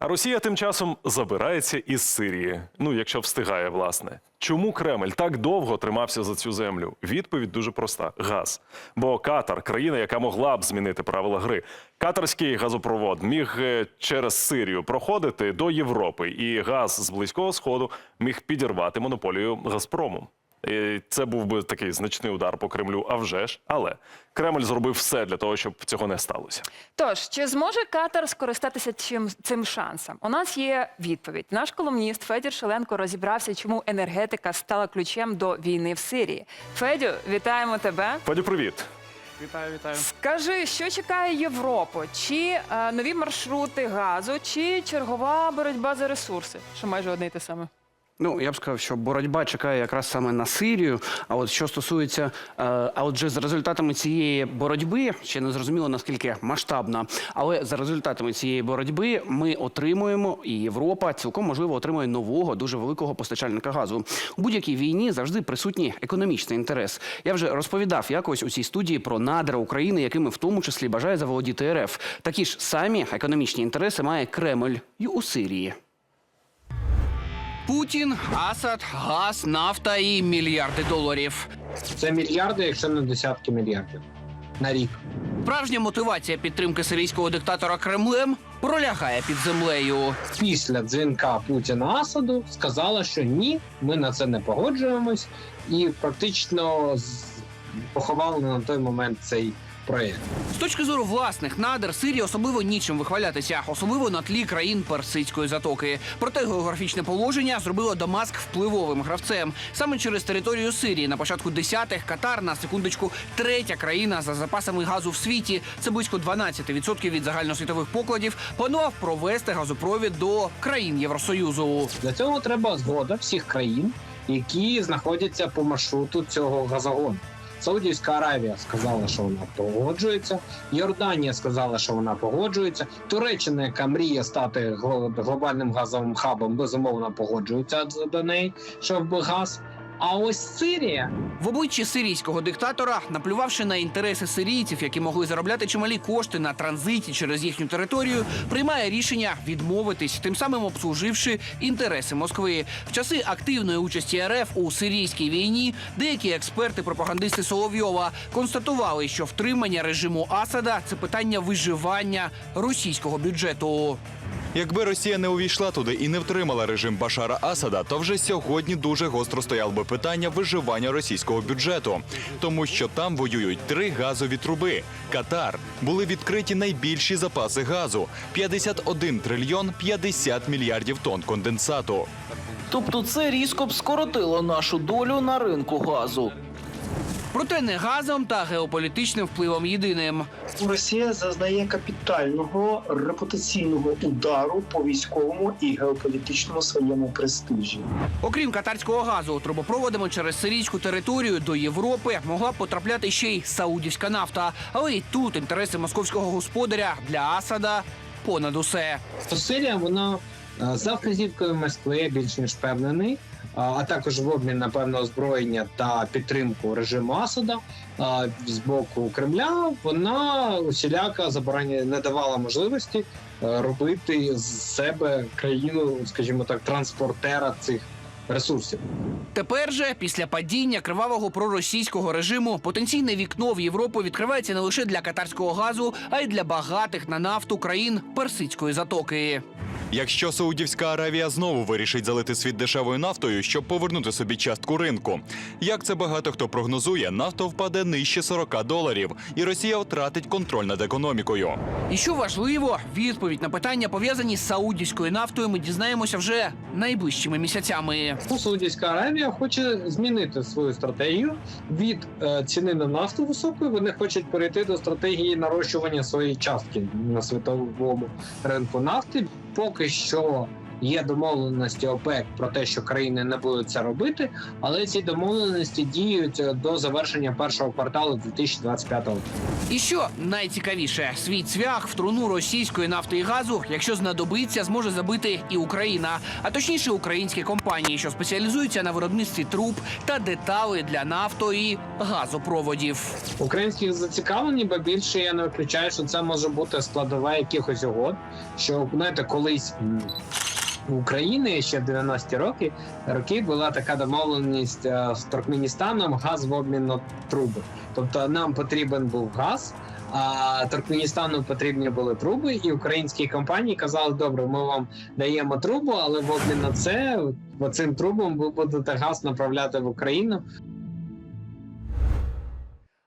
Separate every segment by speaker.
Speaker 1: А Росія тим часом забирається із Сирії. Ну, якщо встигає, власне. Чому Кремль так довго тримався за цю землю? Відповідь дуже проста: газ. Бо Катар, країна, яка могла б змінити правила гри. Катарський газопровод міг е, через Сирію проходити до Європи, і газ з близького сходу міг підірвати монополію Газпрому. І це був би такий значний удар по Кремлю. А вже ж, але Кремль зробив все для того, щоб цього не сталося.
Speaker 2: Тож, чи зможе Катар скористатися чим, цим шансом? У нас є відповідь. Наш колумніст Федір Шеленко розібрався, чому енергетика стала ключем до війни в Сирії. Федю, вітаємо тебе.
Speaker 1: Федю, привіт.
Speaker 3: Вітаю, вітаю.
Speaker 2: Скажи, що чекає Європу? Чи е, нові маршрути газу, чи чергова боротьба за ресурси? Що майже одне й те саме.
Speaker 3: Ну я б сказав, що боротьба чекає якраз саме на Сирію. А от що стосується, е, а отже, за результатами цієї боротьби, ще не зрозуміло наскільки масштабна, але за результатами цієї боротьби ми отримуємо, і Європа цілком можливо отримує нового дуже великого постачальника газу. У будь-якій війні завжди присутній економічний інтерес. Я вже розповідав якось у цій студії про надра України, якими в тому числі бажає заволодіти РФ. Такі ж самі економічні інтереси має Кремль і у Сирії. Путін, Асад, газ, нафта і мільярди доларів.
Speaker 4: Це мільярди, якщо не десятки мільярдів на рік.
Speaker 3: Справжня мотивація підтримки сирійського диктатора Кремлем пролягає під землею.
Speaker 4: Після дзвінка Путіна Асаду сказала, що ні, ми на це не погоджуємось, і практично поховали на той момент цей проєкт.
Speaker 3: З точки зору власних надр Сирії особливо нічим вихвалятися, особливо на тлі країн Персидської затоки. Проте географічне положення зробило Дамаск впливовим гравцем. Саме через територію Сирії на початку 10-х Катар на секундочку третя країна за запасами газу в світі. Це близько 12% від загальносвітових покладів. Планував провести газопровід до країн Євросоюзу.
Speaker 4: Для цього треба згода всіх країн, які знаходяться по маршруту цього газогону. Саудівська Аравія сказала, що вона погоджується. Йорданія сказала, що вона погоджується. Туреччина, яка мріє стати гло- глобальним газовим хабом, безумовно погоджується до неї, щоб газ. А ось Сирія
Speaker 3: В обличчі сирійського диктатора, наплювавши на інтереси сирійців, які могли заробляти чималі кошти на транзиті через їхню територію, приймає рішення відмовитись, тим самим обслуживши інтереси Москви. В часи активної участі РФ у сирійській війні деякі експерти, пропагандисти Соловйова констатували, що втримання режиму Асада це питання виживання російського бюджету.
Speaker 5: Якби Росія не увійшла туди і не втримала режим Башара Асада, то вже сьогодні дуже гостро стояло би питання виживання російського бюджету, тому що там воюють три газові труби. Катар були відкриті найбільші запаси газу 51 трильйон 50 мільярдів тонн конденсату.
Speaker 6: Тобто це різко б скоротило нашу долю на ринку газу.
Speaker 3: Проте не газом та геополітичним впливом єдиним.
Speaker 7: Росія зазнає капітального репутаційного удару по військовому і геополітичному своєму престижі.
Speaker 3: Окрім катарського газу, трубопроводами через сирійську територію до Європи могла б потрапляти ще й саудівська нафта. Але й тут інтереси московського господаря для Асада понад усе.
Speaker 4: Сирія вона е, за вказівкою Москви більш ніж впевнений, а також в обмін на певне озброєння та підтримку режиму Асада з боку Кремля. Вона усіляка забороня не давала можливості е, робити з себе країну, скажімо так, транспортера цих ресурсів.
Speaker 3: Тепер же, після падіння кривавого проросійського режиму, потенційне вікно в Європу відкривається не лише для катарського газу, а й для багатих на нафту країн Персидської затоки.
Speaker 5: Якщо Саудівська Аравія знову вирішить залити світ дешевою нафтою, щоб повернути собі частку ринку, як це багато хто прогнозує, нафта впаде нижче 40 доларів, і Росія втратить контроль над економікою.
Speaker 3: І що важливо, відповідь на питання пов'язані з саудівською нафтою. Ми дізнаємося вже найближчими місяцями.
Speaker 4: Ну, Саудівська Аравія хоче змінити свою стратегію від е, ціни на нафту високої. Вони хочуть перейти до стратегії нарощування своєї частки на світовому ринку нафти. Поки що є домовленості ОПЕК про те, що країни не будуть це робити, але ці домовленості діють е, до завершення першого кварталу 2025 року.
Speaker 3: І що найцікавіше, свій цвях в труну російської нафти і газу, якщо знадобиться, зможе забити і Україна, а точніше українські компанії, що спеціалізуються на виробництві труб та деталей для нафто і газопроводів.
Speaker 4: Українських зацікавлені, бо більше я не виключаю, що це може бути складова якихось угод. Що знаєте, колись Україні ще в 90-ті роки роки була така домовленість е, з Туркменістаном газ в обмін на труби. Тобто нам потрібен був газ. А Туркменістану потрібні були труби, і українські компанії казали: добре, ми вам даємо трубу, але в обмін на це цим трубам ви будете газ направляти в Україну.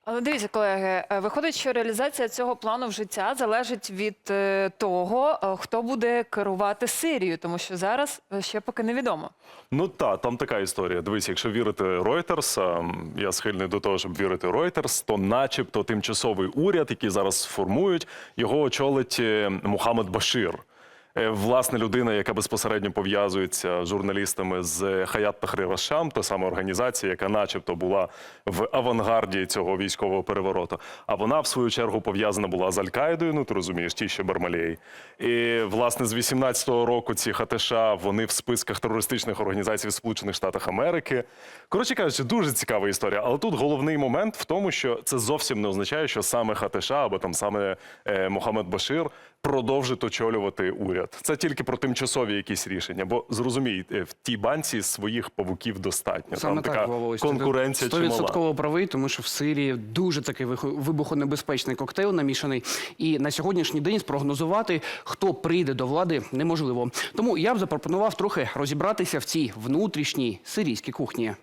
Speaker 2: Але дивіться, колеги, е, виходить, що реалізація цього плану в життя залежить від е, того, е, хто буде керувати Сирією, тому що зараз ще поки невідомо.
Speaker 1: Ну та там така історія. Дивись, якщо вірити Reuters, я схильний до того, щоб вірити Reuters, то начебто тимчасовий уряд, який зараз формують, його очолить Мухаммед Башир. Е, Власне, людина, яка безпосередньо пов'язується з журналістами з Хаят Тахрир Ашам, та сама організація, яка, начебто, була в авангарді цього військового перевороту. А вона, в свою чергу, пов'язана була з Аль-Каїдою, ну ти розумієш, ті ще Бармалєй. І власне з 18-го року ці ХТШ, вони в списках терористичних організацій в Сполучених Штатах Америки. Коротше кажучи, дуже цікава історія. Але тут головний момент в тому, що це зовсім не означає, що саме ХТШ або там саме е, Мохаммед Башир продовжить очолювати уряд. Це тільки про тимчасові якісь рішення. Бо зрозумійте, в тій банці своїх павуків достатньо.
Speaker 3: Саме
Speaker 1: там
Speaker 3: так,
Speaker 1: така
Speaker 3: Вова,
Speaker 1: конкуренція
Speaker 3: ти
Speaker 1: чимала.
Speaker 3: стовідсотково правий, тому що в Сирії дуже такий вибухонебезпечний коктейль намішаний. І на сьогоднішній день спрогнозувати, хто прийде до влади, неможливо. Тому я б запропонував трохи розібратися в цій внутрішній сирійській кухні.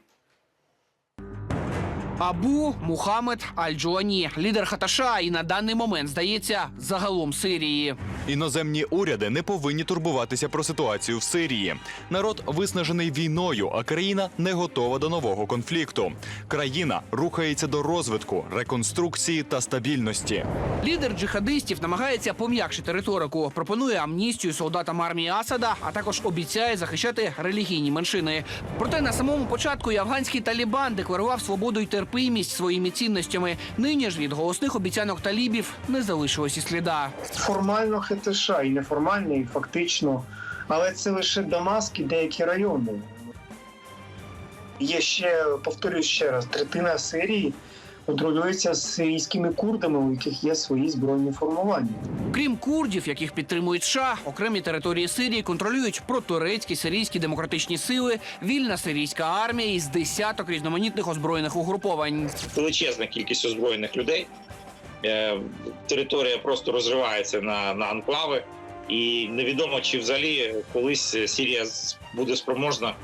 Speaker 3: Абу Мухаммед Аль-Джуані, лідер Хаташа, і на даний момент здається загалом Сирії.
Speaker 5: Іноземні уряди не повинні турбуватися про ситуацію в Сирії. Народ виснажений війною, а країна не готова до нового конфлікту. Країна рухається до розвитку, реконструкції та стабільності.
Speaker 3: Лідер джихадистів намагається пом'якшити риторику, пропонує амністію солдатам армії Асада, а також обіцяє захищати релігійні меншини. Проте на самому початку і афганський Талібан декларував свободу й терпимість своїми цінностями. Нині ж від голосних обіцянок талібів не залишилось і сліда.
Speaker 7: Формально ХТШ і неформально, і фактично, але це лише Дамаск і деякі райони. Є ще, повторюю ще раз, третина Сирії контролюється сирійськими курдами, у яких є свої збройні формування.
Speaker 3: Крім курдів, яких підтримують США, окремі території Сирії контролюють протурецькі сирійські демократичні сили, вільна сирійська армія із десяток різноманітних озброєних угруповань.
Speaker 8: величезна кількість озброєних людей. Е, Територія просто розривається на, на анклави, і невідомо, чи взагалі колись Сірія буде спроможна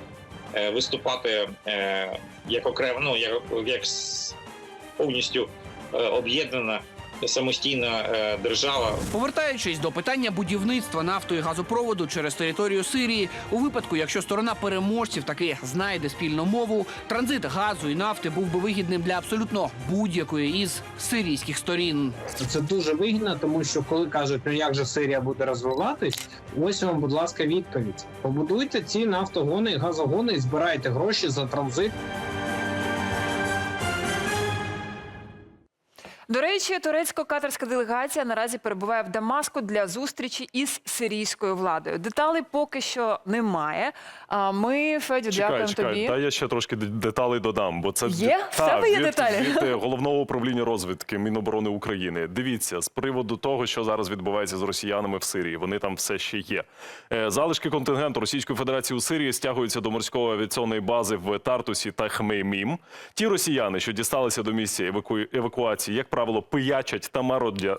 Speaker 8: е, виступати е, як окремо, ну як, як с- повністю е, об'єднана самостійна е, держава.
Speaker 3: Повертаючись до питання будівництва нафто і газопроводу через територію Сирії, у випадку, якщо сторона переможців таки знайде спільну мову, транзит газу і нафти був би вигідним для абсолютно будь-якої із сирійських сторін.
Speaker 4: Це дуже вигідно, тому що коли кажуть, ну як же Сирія буде розвиватись, ось вам, будь ласка, відповідь. Побудуйте ці нафтогони газогони і збирайте гроші за транзит.
Speaker 2: До речі, турецько-катарська делегація наразі перебуває в Дамаску для зустрічі із сирійською владою. Деталей поки що немає. А ми, Федю,
Speaker 1: Чекай,
Speaker 2: дякуємо
Speaker 1: чекай,
Speaker 2: тобі.
Speaker 1: та я ще трошки деталей додам, бо це
Speaker 2: Є? В
Speaker 1: Та,
Speaker 2: тебе є
Speaker 1: від-
Speaker 2: деталі?
Speaker 1: від головного управління розвідки Міноборони України. Дивіться з приводу того, що зараз відбувається з росіянами в Сирії. Вони там все ще є. Е, Залишки контингенту Російської Федерації у Сирії стягуються до морської авіаційної бази в Тартусі та Хмеймім. Ті росіяни, що дісталися до місця еваку... евакуації, як правило, пиячать та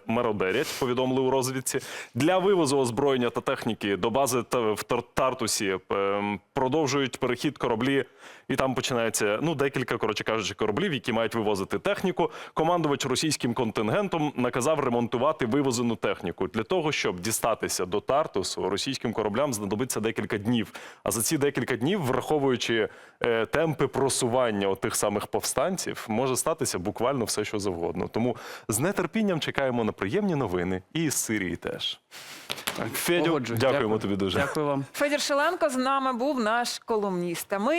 Speaker 1: мародерять, повідомили у розвідці. Для вивозу озброєння та техніки до бази в Тар- Тартусі ем, продовжують перехід кораблі, і там починається ну декілька, коротше кажучи, кораблів, які мають вивозити техніку. Командувач російським контингентом наказав ремонтувати вивозену техніку для того, щоб дістатися до Тартусу. Російським кораблям знадобиться декілька днів. А за ці декілька днів, враховуючи е, темпи просування отих самих повстанців, може статися буквально все, що завгодно. Тому з нетерпінням чекаємо на приємні новини і з Сирії теж.
Speaker 3: Так,
Speaker 1: Федю, дякуємо
Speaker 3: Дякую.
Speaker 1: тобі дуже.
Speaker 3: Дякую вам.
Speaker 2: Федір Шеленко з нами був наш колумніст. А ми